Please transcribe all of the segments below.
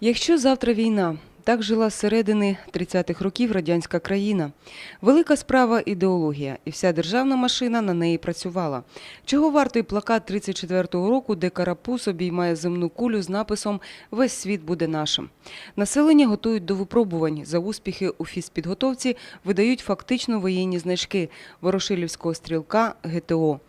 Якщо завтра війна, так жила з середини 30-х років радянська країна. Велика справа ідеологія, і вся державна машина на неї працювала. Чого вартий плакат 34-го року, де карапуз обіймає земну кулю з написом Весь світ буде нашим. Населення готують до випробувань. За успіхи у фізпідготовці видають фактично воєнні значки Ворошилівського стрілка ГТО.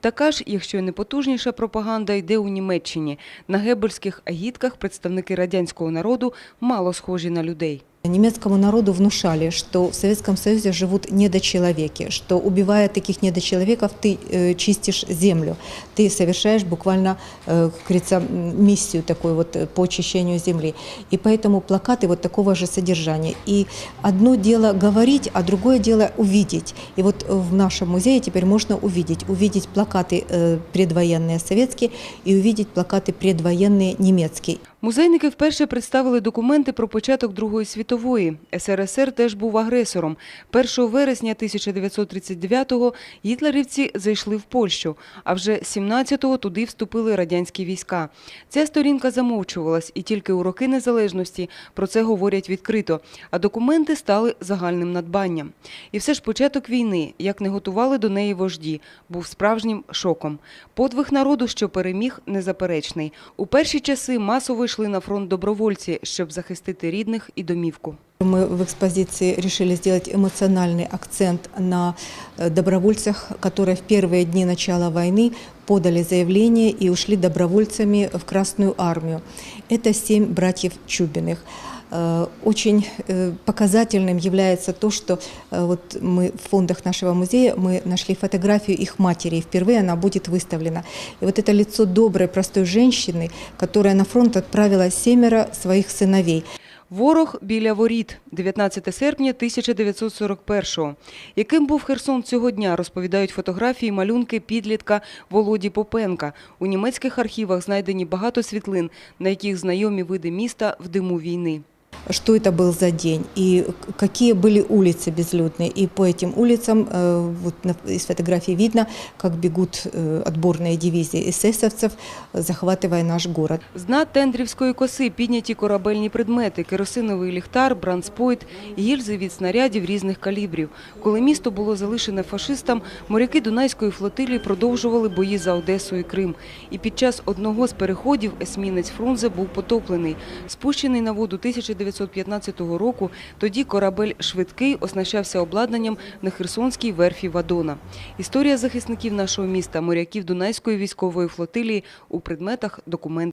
Така ж, якщо й не потужніша пропаганда, йде у Німеччині. На гебельських агітках представники радянського народу мало схожі на людей. Немецкому народу внушали, что в Советском Союзе живут недочеловеки, что убивая таких недочеловеков, ты э, чистишь землю, ты совершаешь буквально, э, как говорится, м, миссию такую вот э, по очищению земли. И поэтому плакаты вот такого же содержания. И одно дело говорить, а другое дело увидеть. И вот э, в нашем музее теперь можно увидеть, увидеть плакаты э, предвоенные советские и увидеть плакаты предвоенные немецкие. Музейники вперше представили документи про початок Другої світової. СРСР теж був агресором. 1 вересня 1939-го гітлерівці зайшли в Польщу, а вже 17-го туди вступили радянські війська. Ця сторінка замовчувалась, і тільки у роки незалежності про це говорять відкрито, а документи стали загальним надбанням. І все ж початок війни, як не готували до неї вожді, був справжнім шоком. Подвиг народу, що переміг, незаперечний. У перші часи масово йшли на фронт добровольці, щоб захистити рідних і домівку. Мы в экспозиции решили сделать эмоциональный акцент на э, добровольцах, которые в первые дни начала войны подали заявление и ушли добровольцами в Красную армию. Это семь братьев Чубиных. Э, Очень э, показательным является то, что вот мы в фондах нашего музея мы нашли фотографию их матери, и впервые она будет выставлена. И вот это лицо доброй, простой женщины, которая на фронт отправила семеро своих сыновей. Ворог біля воріт, 19 серпня 1941-го. Яким був Херсон цього дня, розповідають фотографії малюнки підлітка Володі Попенка. У німецьких архівах знайдені багато світлин, на яких знайомі види міста в диму війни что это был за день и к- какие были улицы безлюдные. И по этим улицам э, вот на- из фотографий видно, как бегут э, отборные дивизии эсэсовцев, э, захватывая наш город. З дна тендрівської коси підняті корабельні предмети, керосиновий ліхтар, бранспойт, гільзи від снарядів різних калібрів. Коли місто було залишене фашистам, моряки Дунайської флотилії продовжували бої за Одесу і Крим. І під час одного з переходів есмінець Фрунзе був потоплений. Спущений на воду 1915 року, тоді корабель «Швидкий» оснащався обладнанням на Херсонській верфі Вадона. Історія захисників нашого міста, моряків Дунайської військової флотилії у предметах документів.